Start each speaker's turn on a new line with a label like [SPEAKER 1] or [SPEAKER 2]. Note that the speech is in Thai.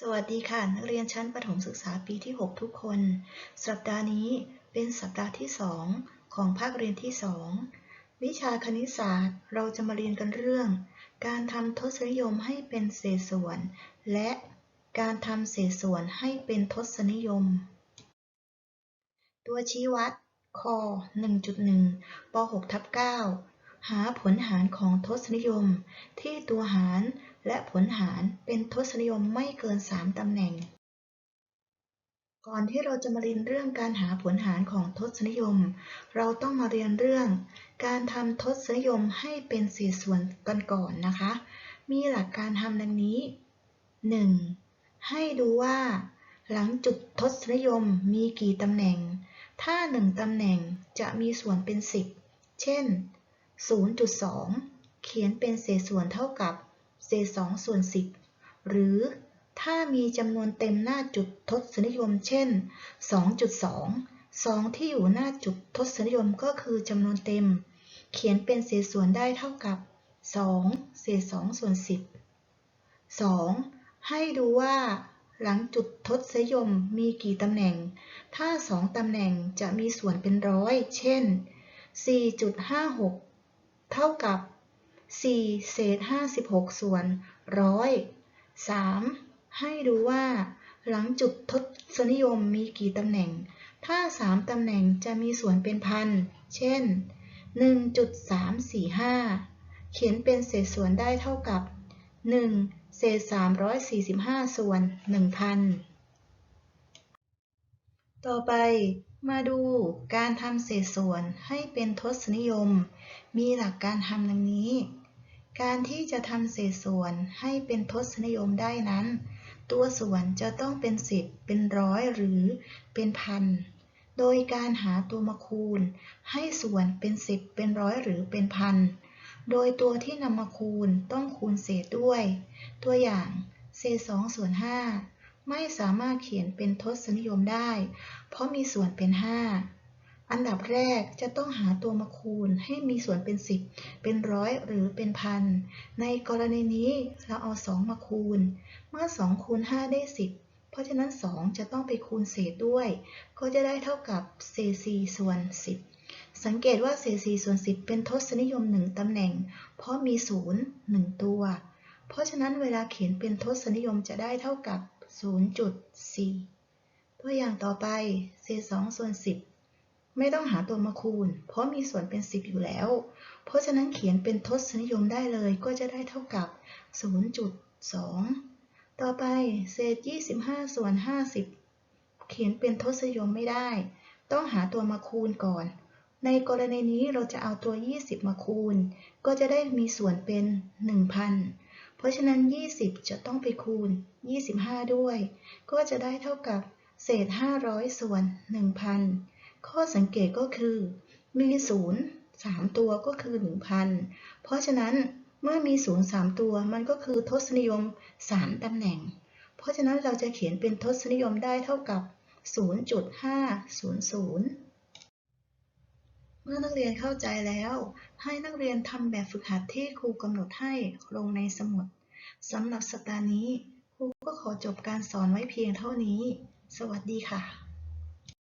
[SPEAKER 1] สวัสดีค่ะ นักเรียนชั้นประถมศึกษาปีที่ 6 ทุกคน สัปดาห์นี้เป็นสัปดาห์ที่ 2 ของภาคเรียนที่ 2 วิชาคณิตศาสตร์เราจะมาเรียนกันเรื่อง การทำทศนิยมให้เป็นเศษส่วน และการทำเศษส่วนให้เป็นทศนิยม ตัวชี้วัดค1.1ป6ทับ9หาผลหารของทศนิยม ที่ตัวหาร และผลหารเป็นทศนิยมไม่เกิน 3 ตำแหน่ง ก่อนที่เราจะมาเรียนเรื่องการหาผลหารของทศนิยม เราต้องมาเรียนเรื่อง การทำทศนิยมให้เป็นเศษส่วนกันก่อนนะคะ มีหลักการทำดังนี้ 1. ให้ดูว่า หลังจุดทศนิยมมีกี่ตำแหน่ง ถ้า 1 ตำแหน่งจะมีส่วนเป็น 10 เช่น 0.2 เขียนเป็นเศษส่วนเท่ากับ เศษ2ส่วน10หรือถ้ามีจำนวนเต็มหน้าจุดทศนิยม เช่น 2.2 2 ที่อยู่หน้าจุดทศนิยมก็คือจำนวนเต็ม เขียนเป็นเศษส่วนได้เท่ากับ 2 เศษ2ส่วน10 2. ให้ดูว่าหลังจุดทศนิยมมีกี่ตำแหน่ง ถ้า 2 ตำแหน่งจะมีส่วนเป็นร้อย เช่น 4.56 เท่ากับ 4 เศษ 56 ส่วนร้อย 3. ให้ดูว่า หลังจุดทศนิยมมีกี่ตำแหน่ง ถ้า 3 ตำแหน่งจะมีส่วนเป็นพัน เช่น 1.345 เขียนเป็นเศษส่วนได้เท่ากับ 1 เศษ 345 ส่วน 1,000 ต่อไปมาดูการทำเศษส่วนให้เป็นทศนิยม มีหลักการทำดังนี้ การที่จะทำเศษส่วนให้เป็นทศนิยมได้นั้น ตัวส่วนจะต้องเป็นสิบเป็นร้อยหรือเป็นพัน โดยการหาตัวมาคูณ ให้ส่วนเป็นสิบเป็นร้อยหรือเป็นพัน โดยตัวที่นำมาคูณต้องคูณเศษด้วย ตัวอย่าง เศษ2ส่วน5ไม่สามารถเขียนเป็นทศนิยมได้ เพราะมีส่วนเป็น5 อันดับแรกจะต้องหาตัวมาคูณให้มีส่วนเป็น 10 เป็นร้อยหรือเป็นพัน ในกรณีนี้เราเอา 2 มาคูณ เมื่อ 2 คูณ 5 ได้ 10 เพราะฉะนั้น 2 จะต้องไปคูณเศษด้วย ก็จะได้เท่ากับเศษ4ส่วน 10 สังเกตว่าเศษ4ส่วน 10 เป็นทศนิยม 1 ตำแหน่ง เพราะมี 0 1 ตัว เพราะฉะนั้นเวลาเขียนเป็นทศนิยมจะได้เท่ากับ 0.4 ตัวอย่างต่อไปเศษ2ส่วน 10 ไม่ต้องหาตัวมาคูณ เพราะมีส่วนเป็น 10 อยู่แล้ว เพราะฉะนั้นเขียนเป็นทศนิยมได้เลยก็จะได้เท่ากับ 0.2 ต่อไปเศษ 25 ส่วน 50 เขียนเป็นทศนิยมไม่ได้ ต้องหาตัวมาคูณก่อน ในกรณีนี้เราจะเอาตัว 20 มาคูณ ก็จะได้มีส่วนเป็น 1,000 เพราะฉะนั้น 20 จะต้องไปคูณ 25 ด้วย ก็จะได้เท่ากับ เศษ 500 ส่วน 1,000 ข้อสังเกตก็คือ มี0 3ตัวก็คือ 1,000 เพราะฉะนั้นเมื่อมี0 3ตัวมันก็คือทศนิยม 3ตำแหน่ง เพราะฉะนั้นเราจะเขียนเป็นทศนิยมได้เท่ากับ 0.500 เมื่อนักเรียนเข้าใจแล้ว ให้นักเรียนทำแบบฝึกหัดที่ครูกำหนดให้ลงในสมุดสำหรับสัปดาห์นี้ ครูก็ขอจบการสอนไว้เพียงเท่านี้ สวัสดีค่ะ